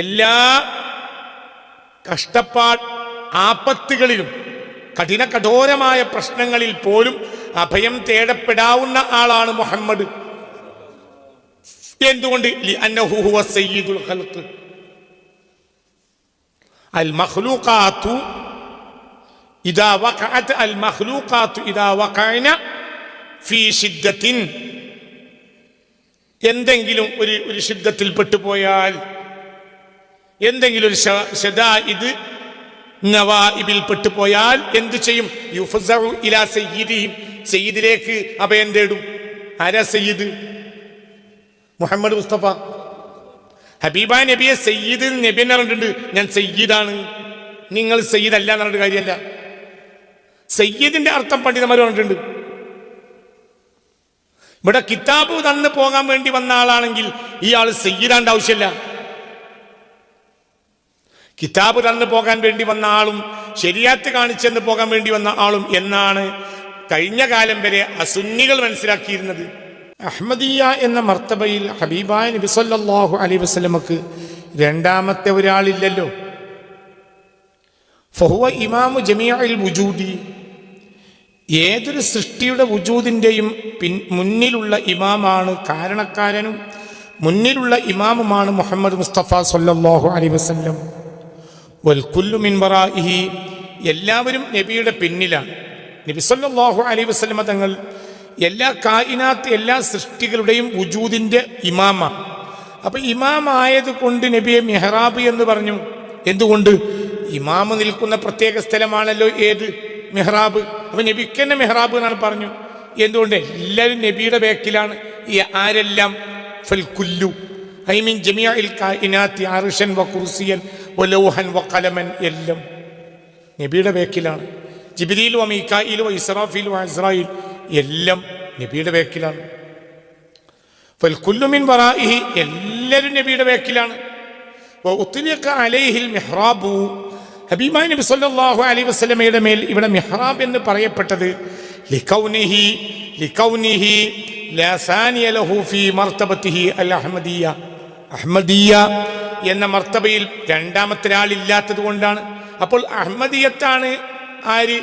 എല്ലാ കഷ്ടപ്പാട് ആപത്തുകളിലും കഠിന കഠോരമായ പ്രശ്നങ്ങളിൽ പോലും അഭയം തേടപ്പെടാവുന്ന ആളാണ് മുഹമ്മദ്. എന്തുകൊണ്ട്? അൽ ഇദാ അൽ ഇദാ ഫീ എന്തെങ്കിലും ഒരു ഒരു ശുദ്ധത്തിൽ പെട്ടുപോയാൽ എന്തെങ്കിലും ഒരു ഇത് നവാഇബിൽ പെട്ടുപോയാൽ എന്തു ചെയ്യും? യുഫസഉ ഇലാ സയ്യിദിലേക്ക് അഭയം തേടും. ആരാ സയ്യിദ്? മുഹമ്മദ് മുസ്തഫ. ഹബീബ നബിയെ സയ്യിദ് നബി എന്ന് പറഞ്ഞിട്ടുണ്ട്. ഞാൻ സയ്യിദാണ്. നിങ്ങൾ സയ്യിദ് അല്ല എന്ന് പറഞ്ഞിട്ട് കാര്യമല്ല സയ്യിദിന്റെ അർത്ഥം പണ്ഡിതന്മാർ പറഞ്ഞിട്ടുണ്ട്. ഇവിടെ കിതാബ് തന്നു പോകാൻ വേണ്ടി വന്ന ആളാണെങ്കിൽ ആൾ സയ്യിദാണ്ട് ആവശ്യമില്ല. കിതാബ് തന്നു പോകാൻ വേണ്ടി വന്ന ആളും ശരിയാത്ത് കാണിച്ചെന്ന് പോകാൻ വേണ്ടി വന്ന ആളും എന്നാണ് കഴിഞ്ഞ കാലം വരെ അസുന്നികൾ മനസ്സിലാക്കിയിരുന്നത്. അഹമ്മദിയ എന്ന മർത്തബയിൽ ഹബീബായ നബി സല്ലല്ലാഹു അലൈഹി വസല്ലമക്ക് രണ്ടാമത്തെ ഒരാളില്ലല്ലോ. ഫഹുവ ഇമാമു ജമിയൽ വുജൂദി. ഏതൊരു സൃഷ്ടിയുടെ വുജൂദിന്റെയും പിൻ മുന്നിലുള്ള ഇമാമാണ് കാരണക്കാരനും മുന്നിലുള്ള ഇമാമുമാണ് മുഹമ്മദ് മുസ്തഫ സല്ലല്ലാഹു അലൈഹി വസല്ലം. വൽക്കുല്ലു മിൻ വറാഇഹി. എല്ലാവരും നബിയുടെ പിന്നിലാണ്. നബി സല്ലല്ലാഹു അലൈഹി വസല്ലമ തങ്ങൾ എല്ലാ കായിനാത്ത് എല്ലാ സൃഷ്ടികളുടെയും വുജൂദിന്റെ ഇമാമ അപ്പൊ ഇമാമായത് കൊണ്ട് നബിയെ മെഹ്റാബ് എന്ന് പറഞ്ഞു. എന്തുകൊണ്ട്? ഇമാമ് നിൽക്കുന്ന പ്രത്യേക സ്ഥലമാണല്ലോ ഏത്? മെഹ്റാബ്. അപ്പൊ നബിക്ക് തന്നെ മെഹ്റാബ് എന്നാണ് പറഞ്ഞു. എന്തുകൊണ്ട്? എല്ലാവരും നബിയുടെ ബേക്കിലാണ്. ഈ ആരെല്ലാം? ഫൽ കുല്ലു. ഐ മീൻ ജമിയൽ കായിനാത്തി അർഷൻ വ വലൗഹൻ വക്കലമൻ കലമൻ എല്ലാം. നബിയുടെ ബേക്കിലാണ്. ജിബിരിയിൽ അമീക്കായിലും ഇസ്രാഫിലും ഇസ്രായിൽ എല്ലാം നബിയുടെ ബേക്കിലാണ്. ഫൽ കുല്ലു മിൻ വറാഇഹി എല്ലാവരും നബിയുടെ ബേക്കിലാണ്. അലൈഹിൽ മിഹ്റാബു. ഹബീബായ് നബി സല്ലല്ലാഹു അലൈഹി വസല്ലമയുടെ മേൽ ഇവിടെ മിഹ്റാബ് എന്ന് പറയപ്പെട്ടത് ലികൗനിഹി ലികൗനിഹി ലാ സാനിയ ലഹു ഫീ മർത്തബത്തിഹി അൽ അഹ്മദിയ. അഹ്മദിയ എന്ന മർത്തബയിൽ രണ്ടാമത്തെ ആളില്ലാത്തത് കൊണ്ടാണ്. അപ്പോൾ അഹമ്മദിയത്താണ് ആര്?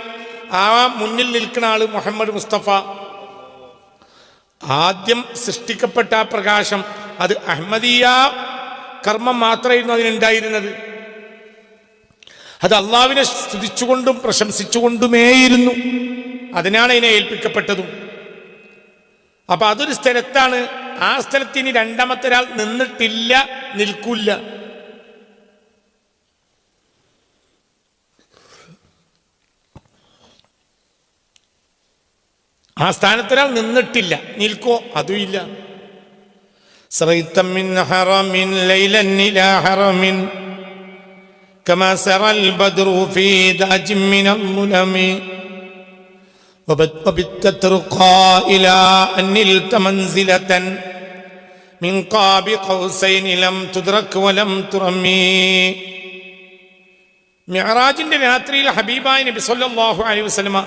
ആ മുന്നിൽ നിൽക്കുന്ന ആൾ മുഹമ്മദ് മുസ്തഫ. ആദ്യം സൃഷ്ടിക്കപ്പെട്ട ആ പ്രകാശം അത് അഹമ്മദീയ കർമ്മം മാത്രമായിരുന്നു അതിനുണ്ടായിരുന്നത്. അത് അള്ളാവിനെ സ്തുതിച്ചുകൊണ്ടും പ്രശംസിച്ചുകൊണ്ടുമേയിരുന്നു. അതിനാണ് അതിനെ ഏൽപ്പിക്കപ്പെട്ടതും. അപ്പൊ അതൊരു സ്ഥലത്താണ് ആ സ്ഥലത്ത് ഇനി രണ്ടാമത്തെ ഒരാൾ നിന്നിട്ടില്ല നിൽക്കില്ല ആ സ്ഥാനത്തൊരാൾ നിന്നിട്ടില്ല നിൽക്കോ അതും ഇല്ല سريت من حرم ليلا إلى حرم كما سرى البدر في داج من الظلم وبت وبت ترقى إلى أن نلت منزلة من قاب قوسين لم تدرك ولم ترمي മിഅറാജിന്റെ രാത്രിയിൽ ഹബീബായ നബി സല്ലല്ലാഹു അലൈഹി വസല്ലമ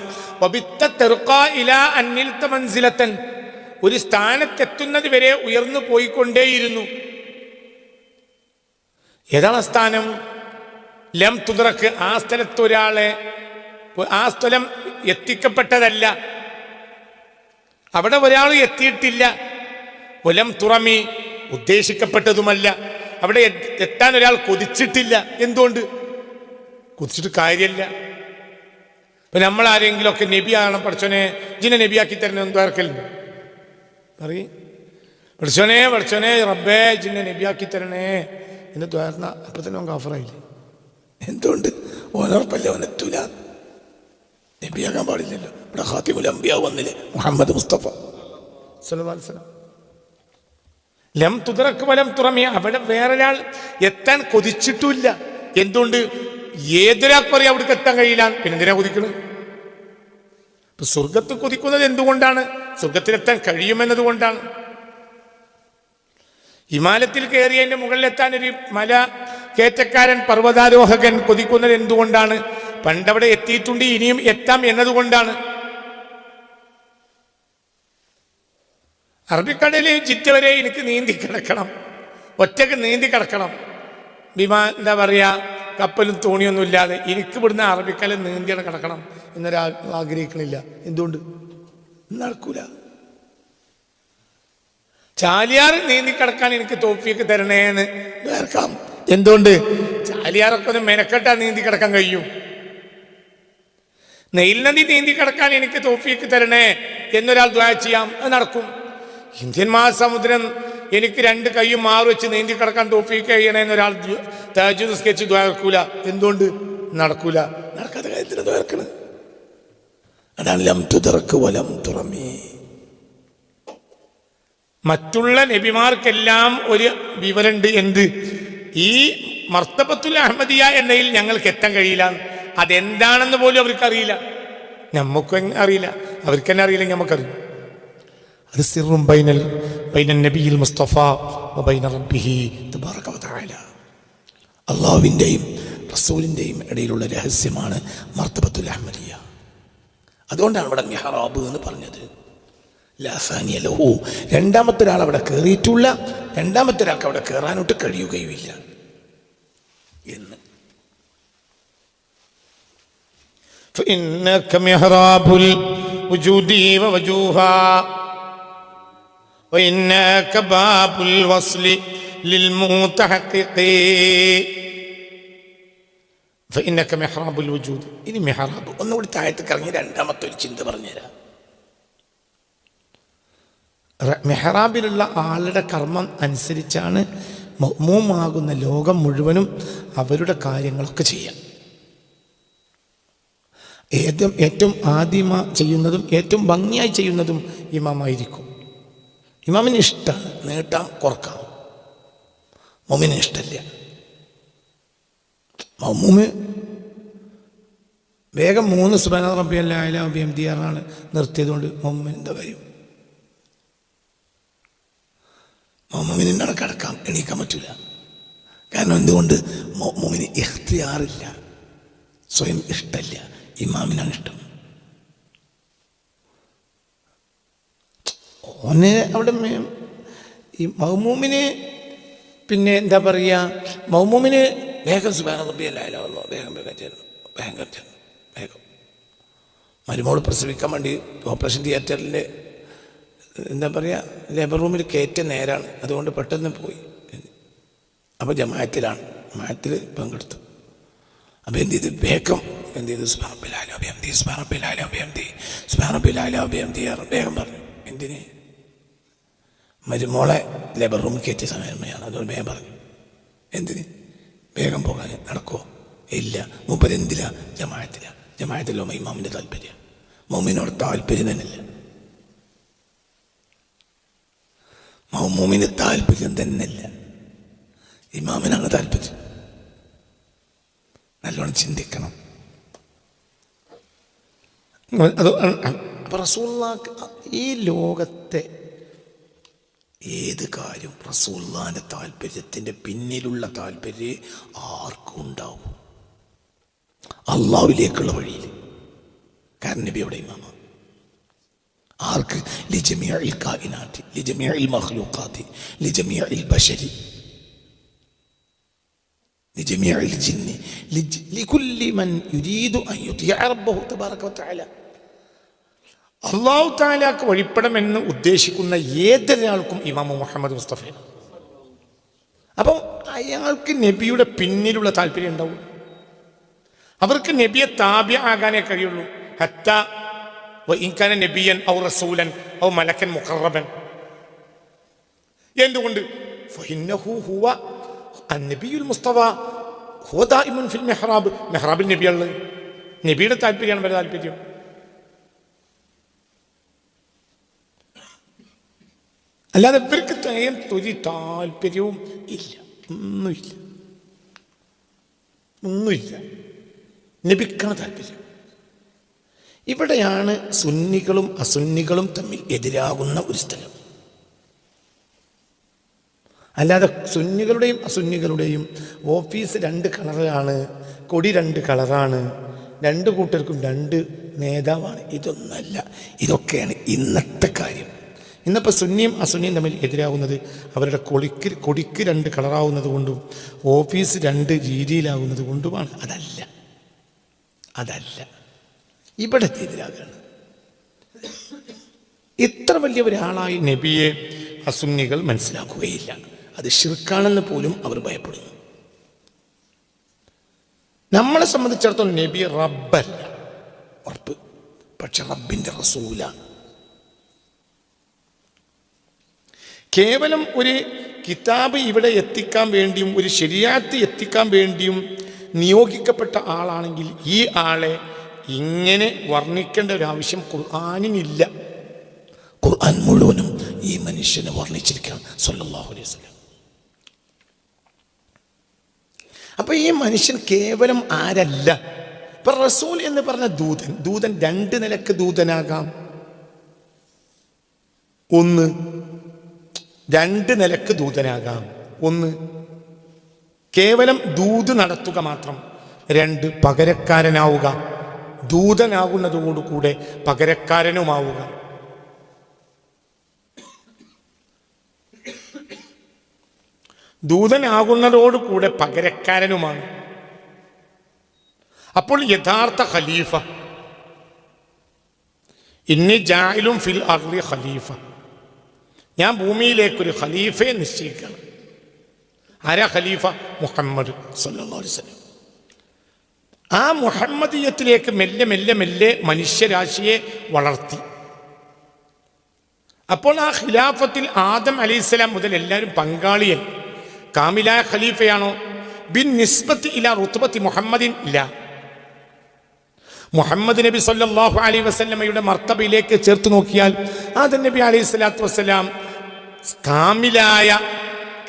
വബിത്ത തെറുക്കാ ഇലാ അന്നിൽത്ത മൻസിലത്തൻ ഒരു സ്ഥാനത്തെത്തുന്നത് വരെ ഉയർന്നു പോയിക്കൊണ്ടേയിരുന്നു ഏതാണ് ആ സ്ഥാനം ലം തുതറക്ക് ആ സ്ഥലത്ത് ഒരാളെ ആ സ്ഥലം എത്തിക്കപ്പെട്ടതല്ല. അവിടെ ഒരാൾ എത്തിയിട്ടില്ല. ഒലം തുറമി ഉദ്ദേശിക്കപ്പെട്ടതുമല്ല. അവിടെ എത്താൻ ഒരാൾ കൊതിച്ചിട്ടില്ല. എന്തുകൊണ്ട്? കൊതിച്ചിട്ട് കാര്യമില്ല ഇപ്പൊ നമ്മൾ ആരെങ്കിലുമൊക്കെ നബിയാണ് പഠിച്ചോനെ ജിനെ നബിയാക്കി തരുന്ന എന്തോ ആർക്കല്ലേ പറയും. പഠിച്ചോനെ പഠിച്ചോനെ റബ്ബേ ജിന്നെ നബിയാക്കി തരണേ. എന്ന് തോന്നുന്ന അപ്പൊ തന്നെ അവൻ കാഫറായില്ലേ? എന്തുകൊണ്ട്? ഓനർപ്പല്ല ഓനെത്തൂല നബിയാക്കാൻ പാടില്ലല്ലോ. ഇവിടെ ഹാത്തിമുൽ അംബിയ വന്നില്ലേ? മുഹമ്മദ് മുസ്തഫ. ലം തുതറക്ക് വലം തുറമിയ അവിടെ വേറൊരാൾ എത്താൻ കൊതിച്ചിട്ടുമില്ല. എന്തുകൊണ്ട്? ഏതൊരാൾ പറയും അവിടേക്ക് എത്താൻ കഴിയില്ല. പിന്നെ എന്തിനാ കൊതിക്കുന്നത്? സ്വർഗത്ത് കൊതിക്കുന്നത് എന്തുകൊണ്ടാണ്? സ്വർഗത്തിലെത്താൻ കഴിയുമെന്നത് കൊണ്ടാണ്. ഹിമാലയത്തിൽ കയറിയതിന്റെ മുകളിലെത്താൻ ഒരു മല കയറ്റക്കാരൻ പർവതാരോഹകൻ കൊതിക്കുന്നത് എന്തുകൊണ്ടാണ്? പണ്ടവിടെ എത്തിയിട്ടുണ്ട് ഇനിയും എത്താം എന്നതുകൊണ്ടാണ്. അറബിക്കടലിൽ ചുറ്റവരെ വരെ എനിക്ക് നീന്തി കിടക്കണം. ഒറ്റയ്ക്ക് നീന്തി കിടക്കണം. വിമാ എന്താ പറയുക കപ്പലും തോണിയൊന്നും ഇല്ലാതെ എനിക്ക് ഇവിടുന്ന് അറബിക്കടലിൽ നീന്തിയാണ് കിടക്കണം എന്നൊരാ ആഗ്രഹിക്കണില്ല. എന്തുകൊണ്ട്? നടക്കൂല. ചാലിയാർ നീന്തി കിടക്കാൻ എനിക്ക് തോപ്പിയൊക്കെ തരണേന്ന് വേർക്കാം. എന്തുകൊണ്ട്? ചാലിയാറൊക്കെ ഒന്ന് മെനക്കെട്ടാ നീന്തി കിടക്കാൻ കഴിയും. നെയിൽ നദി നീന്തി കിടക്കാൻ എനിക്ക് തോഫിക്ക് തരണേ എന്നൊരാൾ ദ്വാ ചെയ്യാം. അത് നടക്കും. ഇന്ത്യൻ മഹാസമുദ്രം എനിക്ക് രണ്ട് കൈയും മാറി വെച്ച് നീന്തി കിടക്കാൻ തോഫിക്ക് കഴിയണേ എന്നൊരാൾ താജു സ്കെച്ച് ദ്വാർക്കൂല എന്തുകൊണ്ട്? നടക്കൂല. നടക്കാത്ത കാര്യത്തിന് ദ്വാർക്കണ് അതാണ് ലം തുതർക്ക് വലം തുറമേ മറ്റുള്ള നബിമാർക്കെല്ലാം ഒരു വിവരമുണ്ട് എന്ത്? ഈ മർത്തബത്തുൽ അഹമ്മദിയ എന്നതിൽ ഞങ്ങൾക്ക് എത്താൻ കഴിയില്ല. അതെന്താണെന്ന് പോലും അവർക്കറിയില്ല. നമുക്കും അറിയില്ല. അവർക്ക് തന്നെ അറിയില്ലെങ്കിൽ നമുക്കറിയും അത് സിറും ബൈനൽ ബൈനൽ നബിയിൽ മുസ്തഫ വബൈന റബ്ബിഹി തബാറക വതആല അള്ളാഹുവിന്റെയും റസൂലിന്റെയും ഇടയിലുള്ള രഹസ്യമാണ് മർത്തബത്തുൽ അഹമ്മദിയ അതുകൊണ്ടാണ് ഇവിടെ മെഹറാബ് എന്ന് പറഞ്ഞത്. ലാസാനിയ ലഹു. രണ്ടാമത്തെ ഒരാൾ അവിടെ കയറിയിട്ടുള്ള രണ്ടാമത്തെ ഒരാൾക്ക് അവിടെ കയറാനോട്ട് കഴിയുകയുമില്ല. എന്ന് فإنك محراب الوجود ووجوها وإنك باب الوصل للمتحقق فإنك محراب الوجود ഇനി മെഹറാബ് ഒന്നുകൂടി താഴത്തേക്ക് ഇറങ്ങി രണ്ടാമത്തെ ഒരു ചിന്ത പറഞ്ഞുതരാം റ- മെഹ്റാബിലുള്ള ആളുടെ കർമ്മം അനുസരിച്ചാണ് മൗമൂമാകുന്ന ലോകം മുഴുവനും അവരുടെ കാര്യങ്ങളൊക്കെ ചെയ്യാം ഏറ്റവും ഏറ്റവും ആദ്യമ ചെയ്യുന്നതും ഏറ്റവും ഭംഗിയായി ചെയ്യുന്നതും ഇമാമായിരിക്കും. ഇമാമിന് ഇഷ്ടമാണ് നീട്ടാം കുറക്കാം. മമ്മിന് ഇഷ്ടമില്ല മമ്മൂമ് വേഗം മൂന്ന് സുബാന റബ്ബി എം ഡി ആറാണ് നിർത്തിയതുകൊണ്ട് മമ്മൂമിന് എന്താ കാര്യം മമ്മൂമിന് നടക്കടക്കാം എണീക്കാൻ പറ്റില്ല കാരണം എന്തുകൊണ്ട് മമ്മൂമിന് ഇഹ്തിയാറില്ല സ്വയം ഇഷ്ടമില്ല ഇമാമിനാണ് ഇഷ്ടം. ഓനെ അവിടെ ഈ മൗമൂമിന് പിന്നെ എന്താ പറയുക മൗമൂമിന് വേഗം സുബാന റബ്ബിയല്ലോ വേഗം വേഗം ചെല്ലും വേഗം ചെല്ലും വേഗം. മരുമോൾ പ്രസവിക്കാൻ വേണ്ടി ഓപ്പറേഷൻ തിയേറ്ററിൽ എന്താ പറയുക ലേബർ റൂമിൽ കയറ്റ നേരാണ്. അതുകൊണ്ട് പെട്ടെന്ന് പോയി. അപ്പോൾ ജമായത്തിലാണ് ജമായത്തിൽ പങ്കെടുത്തു. എന്ത് ചെയ്ത്? വേഗം എന്ത് ചെയ്തു? സ്മാറപ്പിലാലോ അഭിയന്തി സ്മാറപ്പിലാലോ അഭിയന്തി സ്മാറപ്പിലാലോ അഭിയന്തി വേഗം പറഞ്ഞു. എന്തിന്? മരുമോളെ ലേബർ റൂമിൽ കയറ്റിയ സമയമാണ് അതുകൊണ്ട് വേഗം പറഞ്ഞു. എന്തിന്? വേഗം പോകാൻ നടക്കുമോ ഇല്ല. മൂപ്പരെന്തില്ല ജമായത്തില ജമായത്തിലോ ഇമാമിന്റെ താല്പര്യം. മോമിനോട് താല്പര്യം തന്നെയല്ല. മൗമൂമിന് താല്പര്യം തന്നെയല്ല. ഇമാമിനാണ് താല്പര്യം. നല്ലോണം ചിന്തിക്കണം. അത് റസൂള്ള റസൂള്ളാക്ക് ഈ ലോകത്തെ ഏത് കാര്യം റസൂള്ളാന്റെ താല്പര്യത്തിന്റെ പിന്നിലുള്ള താല്പര്യം ആർക്കും ഉണ്ടാവും. അള്ളാവിലേക്കുള്ള വഴിയിൽ കാരണം നബി അവിടെ ഇമാമ? ആർക്ക്? ലിജമിയ ഇൽ മഹ്ലൂഖാത്തി ലിജമിയ ഇൽ ബശരി. لجميع الجن لج... لكل من يريد أن يطيع ربه تبارك وتعالى അള്ളാഹു താലാക്ക് വഴിപ്പെടമെന്ന് ഉദ്ദേശിക്കുന്ന ഏതൊരാൾക്കും ഇമാമ മുഹമ്മദ് മുസ്തഫയാണ് അപ്പം അയാൾക്ക് നബിയുടെ പിന്നിലുള്ള താല്പര്യം ഉണ്ടാവും അവർക്ക് നബിയെ താപ്യ ആകാനേ കഴിയുള്ളൂ ഹത്ത ഇൻകാന നബിയൻ ഔ റസൂലൻ ഔ മലക്കൻ മുഖറബൻ എന്തുകൊണ്ട് ഫഇന്നഹു ഹുവ അന്നബിയുൽ മുസ്തഫ ഹോദാ ഇമുൻ ഫിൽ മെഹ്റാബ്. മെഹ്റാബിൽ നബിയുള്ളത് നബിയുടെ താല്പര്യമാണ് വരെ താല്പര്യം. അല്ലാതെ ഇവർക്ക് തയ്യം തൊരി താല്പര്യവും ഇല്ല. ഒന്നുമില്ല. ഒന്നുമില്ല. നബിക്കാണ് താല്പര്യം. ഇവിടെയാണ് സുന്നികളും അസുന്നികളും തമ്മിൽ എതിരാകുന്ന ഒരു സ്ഥലം. അല്ലാതെ സുന്നികളുടെയും അസുന്നികളുടെയും ഓഫീസ് രണ്ട് കളറാണ് കൊടി രണ്ട് കളറാണ് രണ്ട് കൂട്ടർക്കും രണ്ട് നേതാവാണ്. ഇതൊന്നല്ല ഇതൊക്കെയാണ് ഇന്നത്തെ കാര്യം. ഇന്നിപ്പോൾ സുന്നിയും അസുന്നിയും തമ്മിൽ എതിരാകുന്നത് അവരുടെ കൊടിക്ക് കൊടിക്ക് രണ്ട് കളറാവുന്നത് കൊണ്ടും ഓഫീസ് രണ്ട് രീതിയിലാകുന്നത് കൊണ്ടുമാണ്. അതല്ല അതല്ല. ഇവിടെ എതിരാകാണ് ഇത്ര വലിയ ഒരാളായി നബിയെ അസുന്നികൾ മനസ്സിലാക്കുകയില്ല. അത് ഷിർക്കാണെന്ന് പോലും അവർ ഭയപ്പെടുന്നു. നമ്മളെ സംബന്ധിച്ചിടത്തോളം നബി റബ്ബല്ല. ഉറപ്പ്. പക്ഷെ റബ്ബിന്റെ റസൂലാണ് കേവലം ഒരു കിതാബ് ഇവിടെ എത്തിക്കാൻ വേണ്ടിയും ഒരു ശരിയാത്ത് എത്തിക്കാൻ വേണ്ടിയും നിയോഗിക്കപ്പെട്ട ആളാണെങ്കിൽ ഈ ആളെ ഇങ്ങനെ വർണിക്കേണ്ട ഒരു ആവശ്യം ഖുർആാനിനില്ല. ഖുർആൻ മുഴുവനും ഈ മനുഷ്യനെ വർണിച്ചിരിക്കണം. സല്ലാഹു അലൈഹി വസല്ലം. അപ്പൊ ഈ മനുഷ്യൻ കേവലം ആരല്ല? ഇപ്പൊ റസൂൽ എന്ന് പറഞ്ഞ ദൂതൻ ദൂതൻ രണ്ട് നിലയ്ക്ക് ദൂതനാകാം. ഒന്ന് രണ്ട് നിലയ്ക്ക് ദൂതനാകാം. ഒന്ന് കേവലം ദൂത് നടത്തുക മാത്രം. രണ്ട് പകരക്കാരനാവുക. ദൂതനാകുന്നതോടുകൂടെ പകരക്കാരനുമാവുക. ദൂതനാകുന്നതോടുകൂടെ പകരക്കാരനുമാണ്. അപ്പോൾ യഥാർത്ഥ ഖലീഫ. ഇന്നി ജായിലും ഫിൽ അർലി ഖലീഫ. ഞാൻ ഭൂമിയിലേക്കൊരു ഖലീഫയെ നിശ്ചയിക്കണം. ആരാ ഖലീഫ? മുഹമ്മദ് വസല്ലം. ആ മുഹമ്മദീയത്തിലേക്ക് മെല്ലെ മെല്ലെ മെല്ലെ മനുഷ്യരാശിയെ വളർത്തി. അപ്പോൾ ആ ഖിലാഫത്തിൽ ആദം അലൈഹിസ്സലാം മുതൽ എല്ലാവരും പങ്കാളിയായി. കാമിലായ ഖലീഫയാണോ? ബിൻ നിസ്ബത്ത് ഇല റുത്തുബത്തി മുഹമ്മദിൻ ഇല്ല. മുഹമ്മദ് നബി സല്ലാഹു അലൈഹി വസല്ലമയുടെ മർത്തബയിലേക്ക് ചേർത്ത് നോക്കിയാൽ ആദൻ നബി അലൈഹി സ്വലാത്തു വസ്സലാം കാമിലായ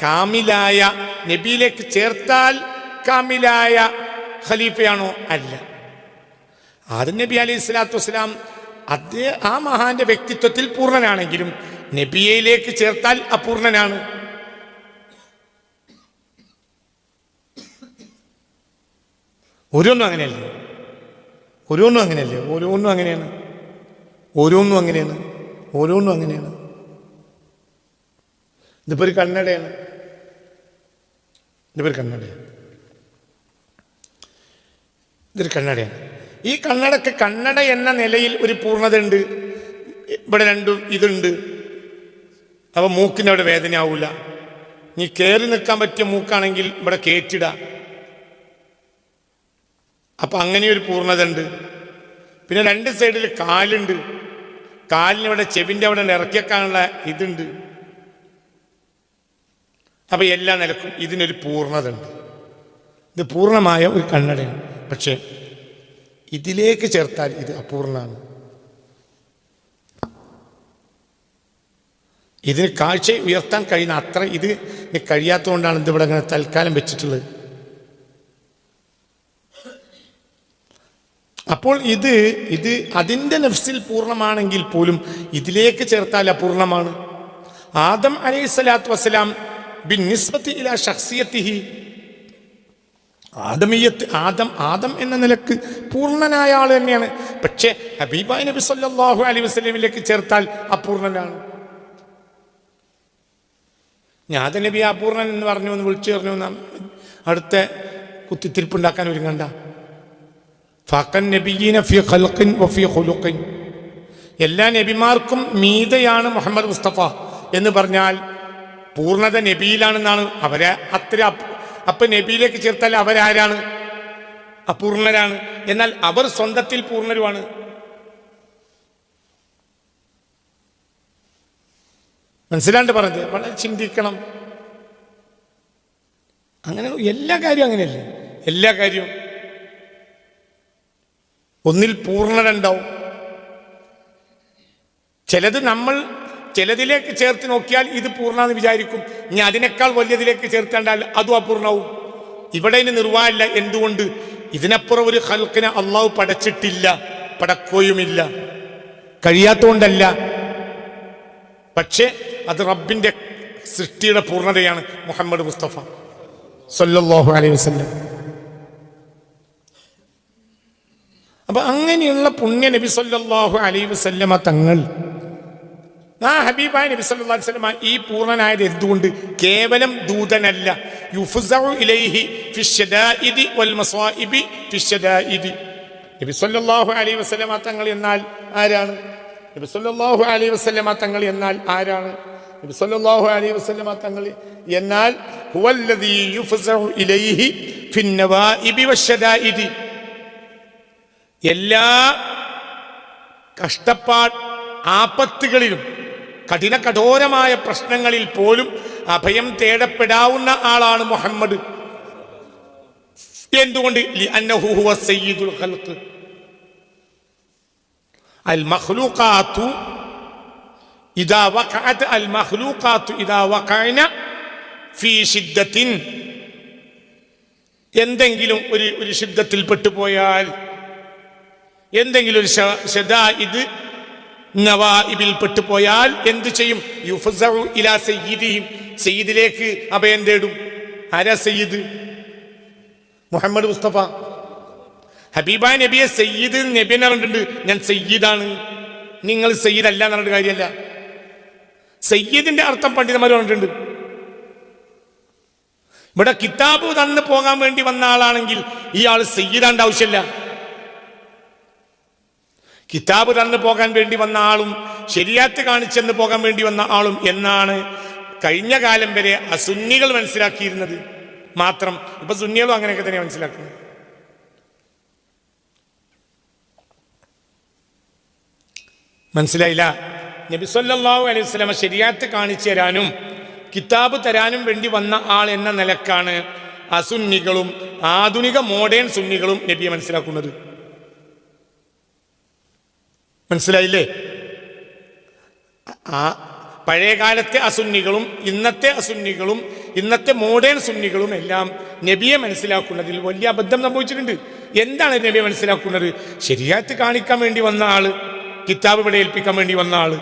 കാമിലായ നബിയിലേക്ക് ചേർത്താൽ കാമിലായ ഖലീഫയാണോ? അല്ല. ആദം നബി അലൈഹി സ്വലാത്തു വസ്സലാം അദ്ദേഹം ആ മഹാന്റെ വ്യക്തിത്വത്തിൽ പൂർണനാണെങ്കിലും നബിയയിലേക്ക് ചേർത്താൽ അപൂർണനാണ് ഓരോന്നും അങ്ങനെയല്ലേ? ഓരോന്നും അങ്ങനെയല്ലേ? ഓരോന്നും അങ്ങനെയാണ്. ഓരോന്നും അങ്ങനെയാണ്. ഓരോന്നും അങ്ങനെയാണ്. ഇതിപ്പോ ഒരു കണ്ണടയാണ്. ഇതിപ്പോ ഒരു കണ്ണടയാണ്. ഇതൊരു കണ്ണടയാണ്. ഈ കണ്ണടക്ക് കണ്ണട എന്ന നിലയിൽ ഒരു പൂർണത ഉണ്ട്. ഇവിടെ രണ്ടും ഇതുണ്ട്. അപ്പൊ മൂക്കിന് അവിടെ വേദന ആവൂല നീ കയറി നിൽക്കാൻ പറ്റിയ മൂക്കാണെങ്കിൽ ഇവിടെ കയറ്റിടാം അപ്പൊ അങ്ങനെ ഒരു പൂർണത ഉണ്ട് പിന്നെ രണ്ട് സൈഡിൽ കാലുണ്ട്. കാലിന് ഇവിടെ ചെവിന്റെ അവിടെ ഇറക്കിയേക്കാനുള്ള ഇതുണ്ട്. അപ്പൊ എല്ലാ നിലക്കും ഇതിനൊരു പൂർണത ഉണ്ട് ഇത് പൂർണമായ ഒരു കണ്ണടയാണ്. പക്ഷെ ഇതിലേക്ക് ചേർത്താൽ ഇത് അപൂർണമാണ്. ഇതിന് കാഴ്ച ഉയർത്താൻ കഴിയുന്ന അത്ര ഇത് കഴിയാത്തതുകൊണ്ടാണ് ഇത് ഇവിടെ അങ്ങനെ തൽക്കാലം വെച്ചിട്ടുള്ളത്. അപ്പോൾ ഇത് ഇത് അതിന്റെ നഫ്സിൽ പൂർണമാണെങ്കിൽ പോലും ഇതിലേക്ക് ചേർത്താൽ അപൂർണമാണ്. ആദം അലൈഹി സ്വലാത്തു വസ്സലാം ബിൻ നിസ്ബത്തി ഇല ഷഖ്സിയത്തിഹി ആദമീയത്ത് ആദം ആദം എന്ന നിലയ്ക്ക് പൂർണനായ ആൾ തന്നെയാണ്. പക്ഷേ ഹബീബായ് നബി സല്ലാഹു അലൈഹി വസ്ലമിലേക്ക് ചേർത്താൽ അപൂർണനാണ്. ഞാദ നബി അപൂർണൻ എന്ന് പറഞ്ഞു എന്ന് വിളിച്ചു പറഞ്ഞു എന്നാണ് അടുത്ത കുത്തിത്തിരിപ്പുണ്ടാക്കാൻ ഒരുങ്ങണ്ട. ഫഖൻ നബിയീന ഫി ഖൽഖിൻ വഫി ഖുലുഖിൻ. എല്ലാ നബിമാർക്കും മീതയാണ് മുഹമ്മദ് മുസ്തഫ എന്ന് പറഞ്ഞാൽ പൂർണത നബിയിലാണെന്നാണ്. അവരെ അത്ര അപ്- അപ്പൊ നബിയിലേക്ക് ചേർത്താൽ അവരാരാണ്? അപൂർണരാണ്. എന്നാൽ അവർ സ്വന്തത്തിൽ പൂർണരുമാണ് മനസ്സിലാണ്ട് പറഞ്ഞത്? വളരെ ചിന്തിക്കണം. അങ്ങനെ എല്ലാ കാര്യവും അങ്ങനെയല്ലേ? എല്ലാ കാര്യവും ഒന്നിൽ പൂർണരുണ്ടാവും. ചിലത് നമ്മൾ ചിലതിലേക്ക് ചേർത്ത് നോക്കിയാൽ ഇത് പൂർണമെന്ന് വിചാരിക്കും. ഇനി അതിനേക്കാൾ വലിയതിലേക്ക് ചേർത്തേണ്ടാൽ അതും അപൂർണവും. ഇവിടെ ഇനി നിർവാഹമില്ല. എന്തുകൊണ്ട്? ഇതിനപ്പുറം ഒരു ഹൽക്കിനെ അള്ളാഹു പടച്ചിട്ടില്ല. പടക്കുകയുമില്ല കഴിയാത്തതുകൊണ്ടല്ല പക്ഷേ അത് റബ്ബിന്റെ സൃഷ്ടിയുടെ പൂർണതയാണ് മുഹമ്മദ് മുസ്തഫ. സല്ലല്ലാഹു അലൈഹി വസല്ലം. അപ്പൊ അങ്ങനെയുള്ള പുണ്യ നബി സല്ലാഹു അലൈ വസല്ലമ തങ്ങൾ. ആ ഹബീബായ നബി സല്ലല്ലാഹു അലൈഹി വസല്ലമ ഈ പൂർണനായത് എന്തുകൊണ്ട്? കേവലം ദൂതനല്ല. ഇലൈഹി വൽ നബി സല്ലല്ലാഹു അലൈഹി വസല്ലമ തങ്ങൾ എന്നാൽ ആരാണ്? നബി സല്ലല്ലാഹു അലൈഹി വസല്ലമ തങ്ങൾ എന്നാൽ ആരാണ്? നബി സല്ലല്ലാഹു അലൈഹി വസല്ലമ തങ്ങൾ എന്നാൽ ഹുവല്ലദീ ഇലൈഹി ഫിന്നവാഇബി വശ്ശദാഇദി എല്ലാ കഷ്ടപ്പാട് ആപത്തുകളിലും കഠിന കഠോരമായ പ്രശ്നങ്ങളിൽ പോലും അഭയം തേടപ്പെടാവുന്ന ആളാണ് മുഹമ്മദ്. എന്തുകൊണ്ട്? എന്തെങ്കിലും ഒരു ഒരു ശുദ്ധത്തിൽ പെട്ടുപോയാൽ എന്തെങ്കിലും ഒരു ഇത് നവാഇബിൽ പെട്ടുപോയാൽ എന്തു ചെയ്യും? ഇലാ സയ്യിദിഹിം. സയ്യിദിലേക്ക് അഭയം തേടും. ആരാ സയ്യിദ്? മുഹമ്മദ് മുസ്തഫ. ഹബീബ നബിയെ സയ്യിദ് നബി എന്ന് പറഞ്ഞിട്ടുണ്ട്. ഞാൻ സയ്യിദാണ്. നിങ്ങൾ സയ്യിദ് അല്ല എന്ന് കാര്യമല്ല സയ്യിദിന്റെ അർത്ഥം പണ്ഡിതന്മാർ പറഞ്ഞിട്ടുണ്ട്. ഇവിടെ കിതാബ് തന്നു പോകാൻ വേണ്ടി വന്ന ആളാണെങ്കിൽ ഇയാൾ സയ്യിദാണ്ട് ആവശ്യമില്ല. കിതാബ് തന്നു പോകാൻ വേണ്ടി വന്ന ആളും ശരിയാത്ത് കാണിച്ചെന്ന് പോകാൻ വേണ്ടി വന്ന ആളും എന്നാണ് കഴിഞ്ഞ കാലം വരെ അസുന്നികൾ മനസ്സിലാക്കിയിരുന്നത്. മാത്രം ഇപ്പൊ സുന്നികളും അങ്ങനെയൊക്കെ തന്നെ മനസ്സിലാക്കുന്നത്. മനസ്സിലായില്ല? നബി സല്ലല്ലാഹു അലൈഹി സ്വലമ ശരിയാത്ത് കാണിച്ചു തരാനും കിതാബ് തരാനും വേണ്ടി വന്ന ആൾ എന്ന നിലക്കാണ് അസുന്നികളും ആധുനിക മോഡേൺ സുന്നികളും നബിയെ മനസ്സിലാക്കുന്നത്. മനസ്സിലായില്ലേ? ആ പഴയകാലത്തെ അസുന്നികളും ഇന്നത്തെ അസുന്നികളും ഇന്നത്തെ മോഡേൺ സുന്നികളും എല്ലാം നബിയെ മനസ്സിലാക്കുന്നതിൽ വലിയ അബദ്ധം സംഭവിച്ചിട്ടുണ്ട്. എന്താണ് നബിയെ മനസ്സിലാക്കുന്നത്? ശരിയാത്ത് കാണിക്കാൻ വേണ്ടി വന്ന ആൾ കിതാബ് ഇവിടെ ഏൽപ്പിക്കാൻ വേണ്ടി വന്ന ആൾ.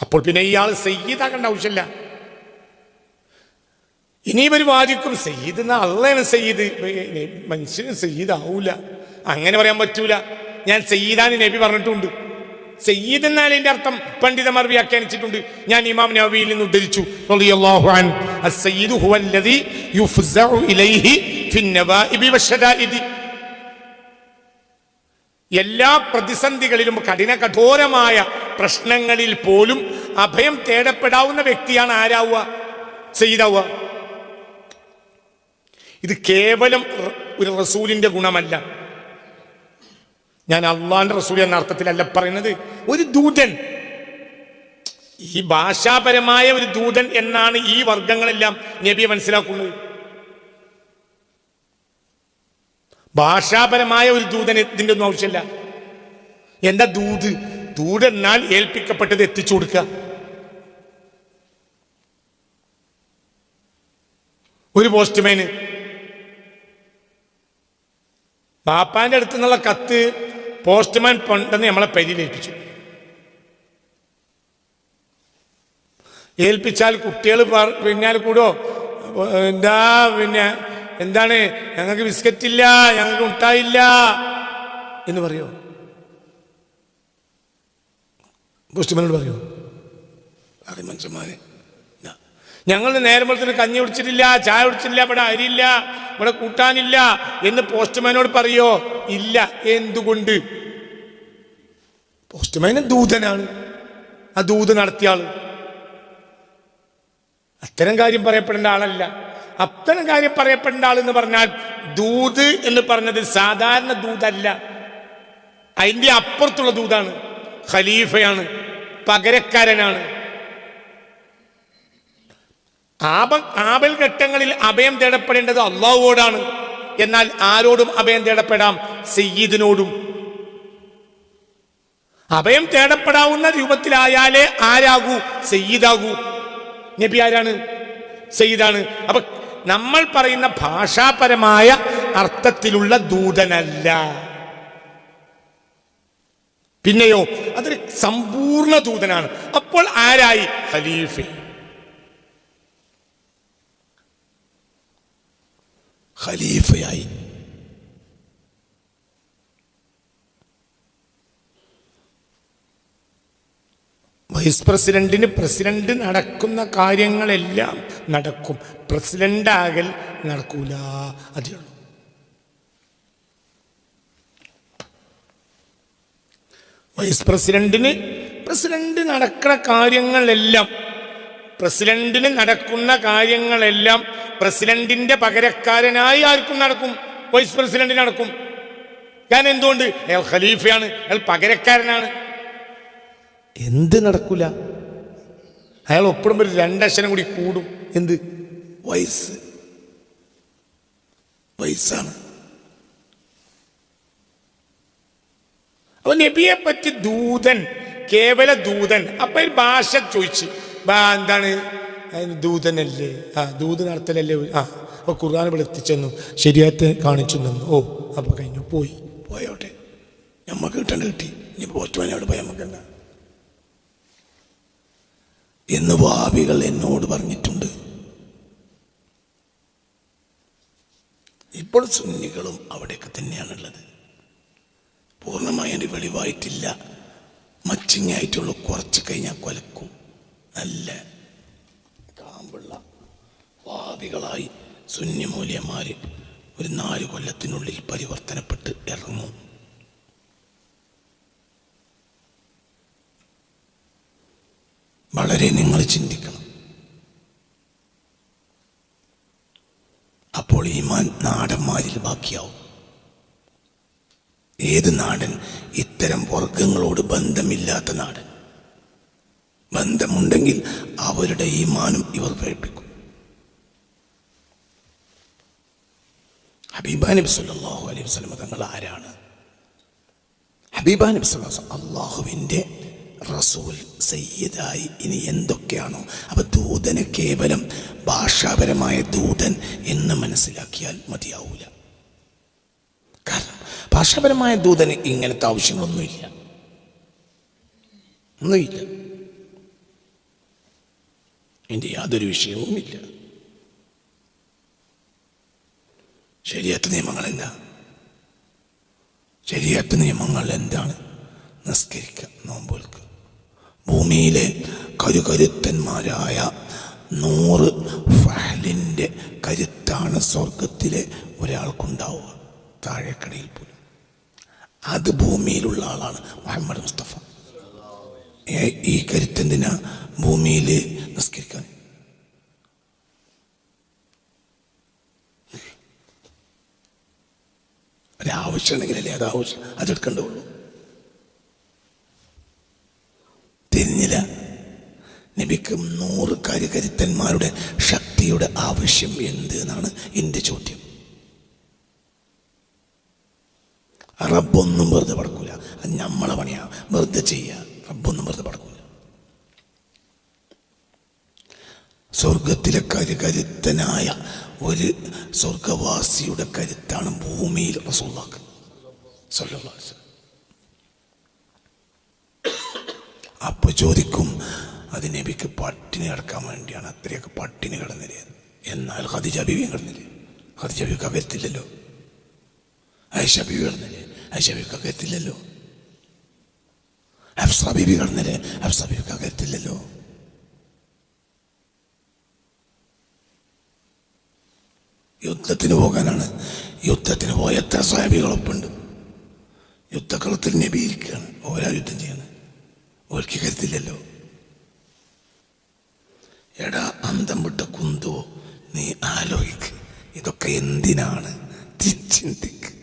അപ്പോൾ പിന്നെ ഇയാൾ സയ്യിദാകേണ്ട ആവശ്യമില്ല. ഇനി ഇവർ വാദിക്കും സയ്യിദ് എന്നാ അള്ളയാണ് സയ്യിദ്. മനുഷ്യന് സയ്യിദ് ആവൂല അങ്ങനെ പറയാൻ പറ്റൂല. ഞാൻ സയ്യിദാൻ നബി പറഞ്ഞിട്ടുണ്ട്. സയ്യിദ് എന്നാൽ എന്റെ അർത്ഥം. പണ്ഡിതന്മാർ വ്യാഖ്യാനിച്ചിട്ടുണ്ട്. ഞാൻ ഇമാം നബിയിൽ നിന്ന് ഉദ്ധരിച്ചു. എല്ലാ പ്രതിസന്ധികളിലും കഠിന കഠോരമായ പ്രശ്നങ്ങളിൽ പോലും അഭയം തേടപ്പെടാവുന്ന വ്യക്തിയാണ് ആരാവുക? സയ്യിദാവുക. ഇത് കേവലം ഒരു റസൂലിന്റെ ഗുണമല്ല. ഞാൻ അള്ളാന്റെ റസൂൽ എന്ന അർത്ഥത്തിലല്ല പറയുന്നത്. ഒരു ദൂതൻ ഈ ഭാഷാപരമായ ഒരു ദൂതൻ എന്നാണ് ഈ വർഗങ്ങളെല്ലാം നബിയെ മനസ്സിലാക്കുന്നത്. ഭാഷാപരമായ ഒരു ദൂതൻ ഇതിന്റെ ഒന്നും ആവശ്യമില്ല. എന്താ ദൂത്? ദൂത് എന്നാൽ ഏൽപ്പിക്കപ്പെട്ടത് എത്തിച്ചു കൊടുക്കുക ഒരു പോസ്റ്റ്മാന് പാപ്പാന്റെ അടുത്തുനിന്നുള്ള കത്ത് പോസ്റ്റ്മാൻ കൊണ്ടെന്ന് നമ്മളെ പരിലേൽപ്പിച്ചു ഏൽപ്പിച്ചാൽ കുട്ടികൾ പിന്നാലെ കൂടോ? എന്താ പിന്നെ എന്താണ്? ഞങ്ങൾക്ക് ബിസ്ക്കറ്റ് ഇല്ല ഞങ്ങൾക്ക് മുട്ടായില്ല എന്ന് പറയോ? പോസ്റ്റ്മാനോട് പറയോ? അതെ മനുഷ്യന്മാരെ. ഞങ്ങൾ നേരം പോലത്തിന് കഞ്ഞി കുടിച്ചിട്ടില്ല ചായ കുടിച്ചിട്ടില്ല ഇവിടെ അരിയില്ല ഇവിടെ കൂട്ടാനില്ല എന്ന് പോസ്റ്റ്മാനോട് പറയോ? ഇല്ല. എന്തുകൊണ്ട്? പോസ്റ്റ്മാൻ ദൂതനാണ്. ആ ദൂത് നടത്തിയ ആൾ. അത്തരം കാര്യം പറയപ്പെടേണ്ട ആളല്ല. അത്തരം കാര്യം പറയപ്പെടേണ്ട ആൾ എന്ന് പറഞ്ഞാൽ ദൂത് എന്ന് പറഞ്ഞത് സാധാരണ ദൂതല്ല. അതിന്റെ അപ്പുറത്തുള്ള ദൂതാണ്. ഖലീഫയാണ്. പകരക്കാരനാണ്. ആപ ആപൽ ഘട്ടങ്ങളിൽ അഭയം തേടപ്പെടേണ്ടത് അള്ളാഹുവോടാണ്. എന്നാൽ ആരോടും അഭയം തേടപ്പെടാം? സയ്യിദിനോടും. അഭയം തേടപ്പെടാവുന്ന രൂപത്തിലായാലേ ആരാകൂ? സയ്യിദാകൂ. നബി ആരാണ്? സയ്യിദാണ്. അപ്പൊ നമ്മൾ പറയുന്ന ഭാഷാപരമായ അർത്ഥത്തിലുള്ള ദൂതനല്ല. പിന്നെയോ അതൊരു സമ്പൂർണ ദൂതനാണ്. അപ്പോൾ ആരായി? ഖലീഫ. ഖലീഫയായി. വൈസ് പ്രസിഡന്റിന് പ്രസിഡന്റ് നടക്കുന്ന കാര്യങ്ങളെല്ലാം നടക്കും. പ്രസിഡന്റ് ആകൽ നടക്കൂല. അതേ വൈസ് പ്രസിഡന്റിന് പ്രസിഡന്റ് നടക്കുന്ന കാര്യങ്ങളെല്ലാം പ്രസിഡന്റിന് നടക്കുന്ന കാര്യങ്ങളെല്ലാം പ്രസിഡന്റിന്റെ പകരക്കാരനായി ആർക്കും നടക്കും വൈസ് പ്രസിഡന്റ് നടക്കും. ഞാൻ എന്തുകൊണ്ട്? അയാൾ ഖലീഫയാണ് അയാൾ പകരക്കാരനാണ്. എന്ത് നടക്കൂല? അയാൾ ഒപ്പിടുമ്പോൾ ഒരു രണ്ടക്ഷരം കൂടി കൂടും. എന്ത്? വയസ്സ്. വയസ്സാണ്. അപ്പൊ നബിയെ പറ്റി ദൂതൻ കേവല ദൂതൻ അപ്പൊ ഭാഷ ചോദിച്ചു ബാ എന്താണ്? ദൂതനല്ലേ? ആ ദൂത് നടത്തലല്ലേ? ആ അപ്പൊ ഖുർആൻ ഇവിടെ എത്തിച്ചെന്നു. ശരിയായിട്ട് കാണിച്ചു തന്നു. ഓ അപ്പോൾ കഴിഞ്ഞു. പോയി. പോയോട്ടെ നമ്മക്ക് കിട്ടണ്ട കിട്ടി. ഇനി പോസ്റ്റ്മാനോട് പോയി നമുക്കല്ല എന്ന് ഭാവികൾ എന്നോട് പറഞ്ഞിട്ടുണ്ട്. ഇപ്പോൾ സുന്നികളും അവിടെയൊക്കെ തന്നെയാണുള്ളത്. പൂർണമായി അതിന് വെളിവായിട്ടില്ല. മച്ചിങ്ങായിട്ടുള്ള കുറച്ച് കഴിഞ്ഞാൽ കൊലക്കും. നല്ല കാമ്പുള്ള വാദികളായി സുന്യമൂല്യന്മാര് ഒരു നാല് കൊല്ലത്തിനുള്ളിൽ പരിവർത്തനപ്പെട്ട് ഇറങ്ങും. വളരെ നിങ്ങൾ ചിന്തിക്കണം. അപ്പോൾ ഈമാൻ നാടന്മാരിൽ ബാക്കിയാവും. ഏത് നാടൻ? ഇത്തരം വർഗങ്ങളോട് ബന്ധമില്ലാത്ത നാടൻ. ബന്ധമുണ്ടെങ്കിൽ അവരുടെ ഈ മാനം ഇവർ പ്രകടിപ്പിക്കും. ഹബീബാ നബി അലൈഹി വസ്ലം തങ്ങൾ ആരാണ്? ഹബീബാ നബി അള്ളാഹുവിന്റെ റസൂൽ സയ്യിദായി ഇനി എന്തൊക്കെയാണോ? അപ്പൊ ദൂതന് കേവലം ഭാഷാപരമായ ദൂതൻ എന്ന് മനസ്സിലാക്കിയാൽ മതിയാവൂല. കാരണം ഭാഷാപരമായ ദൂതന് ഇങ്ങനത്തെ ആവശ്യങ്ങളൊന്നുമില്ല. ഒന്നുമില്ല. എന്റെ യാതൊരു വിഷയവുമില്ല. ശരിയത്ത് നിയമങ്ങൾ എന്താ ശരിയത്ത് നിയമങ്ങൾ എന്താണ്? നിസ്കരിക്കുക നോമ്പോൽക്ക്. ഭൂമിയിലെ കരുകരുത്തന്മാരായ നൂറ് ഫഹലിന്റെ കരുത്താണ് സ്വർഗത്തിലെ ഒരാൾക്കുണ്ടാവുക. താഴേക്കടയിൽ പോലും. അത് ഭൂമിയിലുള്ള ആളാണ് മുഹമ്മദ് മുസ്തഫ. ഈ കരുത്തെന്തിനാ ഭൂമിയിൽ നിസ്കരിക്കാൻ? ഒരാവശ്യം ഉണ്ടെങ്കിലല്ലേ അത് ആവശ്യം? അതെടുക്കണ്ടുള്ളൂ തിരിഞ്ഞില്ല. നബിക്ക് നൂറ് കാര്യകരുത്തന്മാരുടെ ശക്തിയുടെ ആവശ്യം എന്ത് എന്നാണ് എന്റെ ചോദ്യം. റബ്ബൊന്നും വെറുതെ പടക്കൂല. അത് നമ്മളെ പണിയാ. വെറുതെ ചെയ്യുക റബ്ബൊന്നും വെറുതെ പടക്കൂല സ്വർഗത്തിലെ കരു കരുത്തനായ ഒരു സ്വർഗവാസിയുടെ കരുത്താണ് ഭൂമിയിൽ റസൂള്ളാക്ക്. അപ്പൊ ചോദിക്കും അത് നബിക്ക് പട്ടിണി കിടക്കാൻ വേണ്ടിയാണ് അത്രയൊക്കെ പട്ടിണി കിടന്നില്ല എന്നാൽ ഹദിജ ബിവി കിടന്നില്ലേ? ഹദിജ ബിവിക്ക് അകത്തില്ലല്ലോ ഐഷ ബിബി കിടന്നില്ലേ? ഐഷ ബിബിക്ക് അകത്തില്ലല്ലോ ഹഫ്സ കടന്നില്ലേ ഹഫ്സ അകത്തില്ലല്ലോ യുദ്ധത്തിന് പോകാനാണ്. യുദ്ധത്തിന് പോയ എത്ര സ്വാഭികളൊപ്പുണ്ട് യുദ്ധക്കളത്തിൽ നബി ഇരിക്കുകയാണ്. ഓരോ യുദ്ധം ചെയ്യണം. ഓർക്ക് കരുത്തില്ലല്ലോ. എടാ അന്തം വിട്ട കുന്തോ നീ ആലോചിക്ക്. ഇതൊക്കെ എന്തിനാണ്? ചിന്തിക്ക്.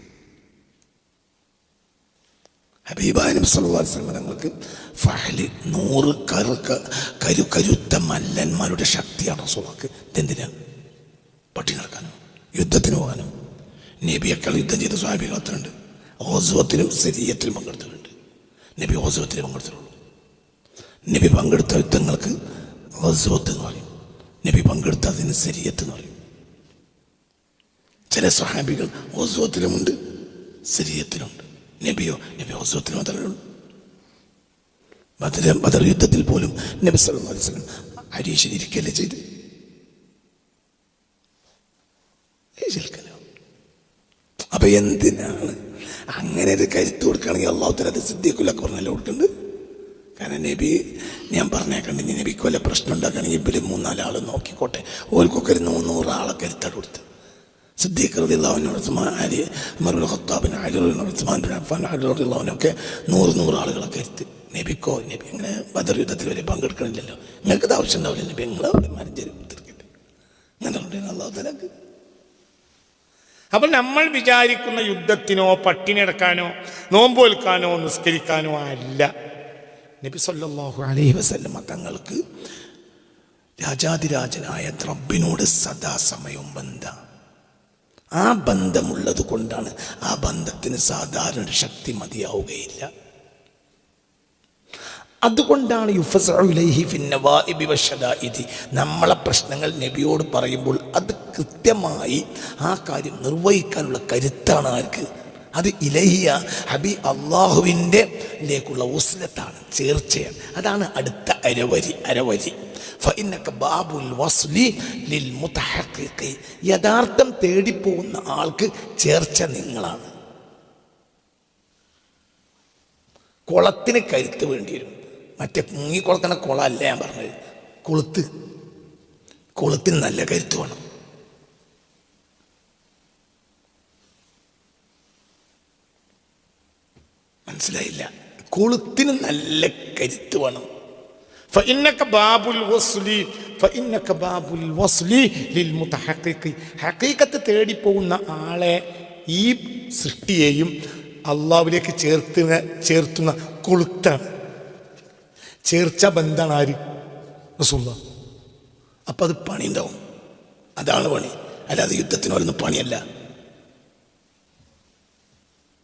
ഹബീബാനും തങ്ങൾക്ക് ഫഹൽ നൂറ് കറു കരു കരുത്ത മല്ലന്മാരുടെ ശക്തിയാണ് റസൂലാക്ക് ഇതെന്തിനാ? പട്ടി നടക്കാനോ യുദ്ധത്തിന് പോകാനോ. നബിയേക്കാൾ യുദ്ധം ചെയ്ത സ്വാഭികളത്തിനുണ്ട് ഓസുവത്തിലും ശരീരത്തിലും പങ്കെടുത്തിട്ടുണ്ട്. നബി ഓസുവത്തിലും പങ്കെടുത്തിട്ടുള്ളൂ. നബി പങ്കെടുത്ത യുദ്ധങ്ങൾക്ക് ഓസുവത്ത് എന്ന് പറയും. നബി പങ്കെടുത്തതിന് ശരീരത്ത് എന്ന് പറയും. ചില സ്വഹാബികൾ ഓസുവത്തിലുമുണ്ട് ശരീരത്തിലുണ്ട് നബിയോ നബി ഹസ്രത്തിന് മാത്രമേ ബദർ ബദർ യുദ്ധത്തിൽ പോലും നബി സല്ലല്ലാഹു അലൈഹി വസല്ലം അരീശൻ ഇരിക്കല്ലേ ചെയ്ത് അപ്പൊ എന്തിനാണ് അങ്ങനെ ഒരു കരുത്ത് കൊടുക്കുകയാണെങ്കിൽ അള്ളാഹുത്തിന് അത് സിദ്ധിക്കുലൊക്കെ അക്ബറിനല്ലേ കൊടുക്കുന്നുണ്ട് കാരണം നബി ഞാൻ പറഞ്ഞേക്കണ്ട് നബിക്ക് വല്ല പ്രശ്നം ഉണ്ടാക്കുകയാണെങ്കിൽ ഇവർ മൂന്നാലാൾ നോക്കിക്കോട്ടെ. ഓൽക്കൊക്കെ ഒരു നൂറ് ആളെ കരുത്തട് കൊടുത്ത് സിദ്ദീഖ് റളിയല്ലാഹു ഉസ്മാൻ അലി ഉമർ ബിൻ ഖത്താബിൻ അലി ഉസ്മാൻ ബിൻ അഫ്ഫാൻ അലി ഒക്കെ നൂറ് നൂറ് ആളുകളൊക്കെ എത്തി. നബിക്കോ നബി ഇങ്ങനെ ബദർ യുദ്ധത്തിൽ വരെ പങ്കെടുക്കണില്ലല്ലോ. നിങ്ങൾക്ക് ഇത് ആവശ്യം ഉണ്ടാവില്ല നബി നിങ്ങൾ അവിടെ മരഞ്ചേരി അങ്ങനെ അള്ളാഹു അപ്പം നമ്മൾ വിചാരിക്കുന്ന യുദ്ധത്തിനോ പട്ടിണി നോമ്പോൽക്കാനോ നിസ്കരിക്കാനോ അല്ല. നബി സല്ലാഹു അലൈഹി വസല്ലമ തങ്ങൾക്ക് രാജാതിരാജനായ ദ്രബിനോട് സദാസമയവും ബന്ധം. ആ ബന്ധമുള്ളത് കൊണ്ടാണ് ആ ബന്ധത്തിന് സാധാരണ ശക്തി മതിയാവുകയില്ല. അതുകൊണ്ടാണ് നമ്മളെ പ്രശ്നങ്ങൾ നബിയോട് പറയുമ്പോൾ അത് കൃത്യമായി ആ കാര്യം നിർവഹിക്കാനുള്ള കരുത്താണ് ആർക്ക്? അത് ഇലഹിയ ഹബി അള്ളാഹുവിന്റെ ലേക്കുള്ള ഉസ്ലത്താണ് ചേർച്ചയാണ്. അതാണ് അടുത്ത അരവരി അരവരി. ബാബുൽ വസ്ലി ലിൽ മുതഹഖിഖി യഥാർത്ഥം തേടിപ്പോകുന്ന ആൾക്ക് ചേർച്ച നിങ്ങളാണ്. കുളത്തിന് കരുത്ത് വേണ്ടി വരും. മറ്റേ മുങ്ങിക്കുളത്തണ കുളം അല്ല ഞാൻ പറഞ്ഞത്. കൊളുത്ത്. കൊളുത്തിന് നല്ല കരുത്ത് വേണം. മനസ്സിലായില്ല? കൊളുത്തിന് നല്ല കരുത്ത് വേണം. فإنك باب الوصل فإنك باب الوصل للمتحقق ഹക്കീക്കത്ത് തേടി പോകുന്ന ആളെ ഈ സൃഷ്ടിയെയും അള്ളാഹുവിലേക്ക് ചേർത്തുന്ന ചേർത്തുന്ന കൊളുത്താണ് ചേർച്ച ബന്ധാണ് ആര് റസൂള്ള അപ്പം അത് പണി ഉണ്ടാവും അതാണ് പണി അല്ലാതെ യുദ്ധത്തിന് വരുന്ന പണിയല്ല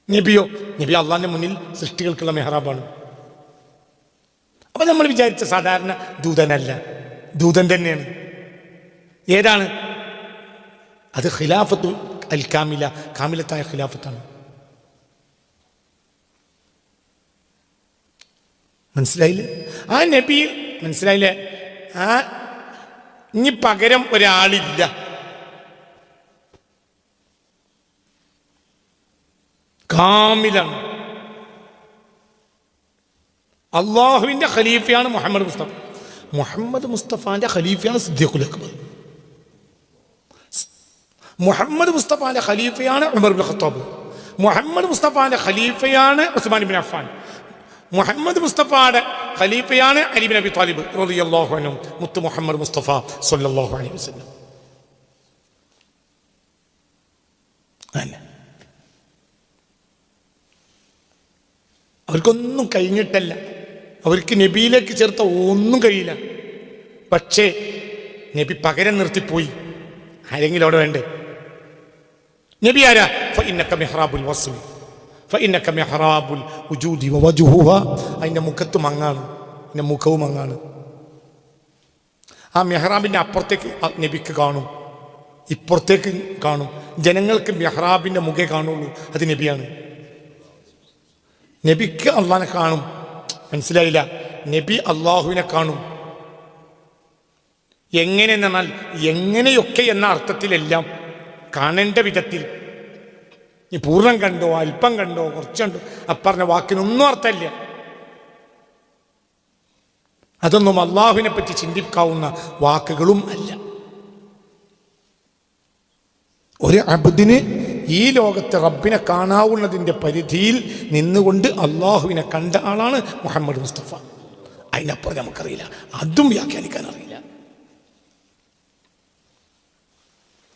നബിയോ നബി അള്ളാഹിന്റെ മുന്നിൽ സൃഷ്ടികൾക്കുള്ള മെഹ്റാബാണ് അപ്പൊ നമ്മൾ വിചാരിച്ച സാധാരണ ദൂതനല്ല. ദൂതൻ തന്നെയാണ്. ഏതാണ്? അത് ഖിലാഫത്തു അൽ കാമില കാമിലത്തായ ഖിലാഫത്താണ്. മനസ്സിലായില്ലേ? ആ നബി മനസ്സിലായില്ലേ? ആ ഇനി പകരം ഒരാളില്ല. കാമിലാണ്. അള്ളാഹുവിന്റെ ഖലീഫയാണ് മുഹമ്മദ് മുസ്തഫ. മുഹമ്മദ് മുസ്തഫാന്റെ ഖലീഫയാണ് സിദ്ദീഖുൽ അക്ബർ മുഹമ്മദ് മുസ്തഫാന്റെ ഖലീഫയാണ് ഉമർ ബിൻ ഖത്താബ്. മുഹമ്മദ് മുസ്തഫാന്റെ ഖലീഫയാണ് ഉസ്മാൻ ബിൻ അഫ്ഫാൻ. മുഹമ്മദ് മുസ്തഫയുടെ ഖലീഫയാണ് അലി ബിൻ അബി താലിബ് റളിയല്ലാഹു അൻഹു മുത്ത് മുഹമ്മദ് മുസ്തഫ സല്ലല്ലാഹു അലൈഹി വസല്ലം. അതന്നെ അവർക്കൊന്നും കഴിഞ്ഞിട്ടല്ല. അവർക്ക് നബിയിലേക്ക് ചേർത്ത ഒന്നും കഴിയില്ല. പക്ഷേ നബി പകരം നിർത്തിപ്പോയി. ആരെങ്കിലും അവിടെ വേണ്ടേ? നബി ആരാ? മിഹ്റാബുൽ ഫഇന്നക മിഹ്റാബുൽ ഉജൂദി വവജുഹുഹ അതിന്റെ മുഖത്തും മങ്ങാണ്. അതിന്റെ മുഖവും മങ്ങാണ്. ആ മെഹ്റാബിന്റെ അപ്പുറത്തേക്ക് നബിക്ക് കാണും. ഇപ്പുറത്തേക്ക് കാണും. ജനങ്ങൾക്ക് മെഹ്റാബിന്റെ മുഖേ കാണുള്ളൂ. അത് നബിയാണ്. നബിക്ക് അള്ളാനെ കാണും. മനസ്സിലായില്ല. നബി അള്ളാഹുവിനെ കാണും. എങ്ങനെ എന്നാൽ എങ്ങനെയൊക്കെ എന്ന അർത്ഥത്തിലെല്ലാം കാണേണ്ട വിധത്തിൽ നീ പൂർണം കണ്ടോ അല്പം കണ്ടോ കുറച്ച് കണ്ടോ അപ്പറഞ്ഞ വാക്കിനൊന്നും അർത്ഥമില്ല. അതൊന്നും അള്ളാഹുവിനെ പറ്റി ചിന്തിക്കാവുന്ന വാക്കുകളും അല്ല. ഒരു അബുദിന് ഈ ലോകത്തെ റബ്ബിനെ കാണാവുന്നതിന്റെ പരിധിയിൽ നിന്നുകൊണ്ട് അള്ളാഹുവിനെ കണ്ട ആളാണ് മുഹമ്മദ് മുസ്തഫ. അതിനപ്പുറം നമുക്കറിയില്ല. അതും വ്യാഖ്യാനിക്കാൻ അറിയാം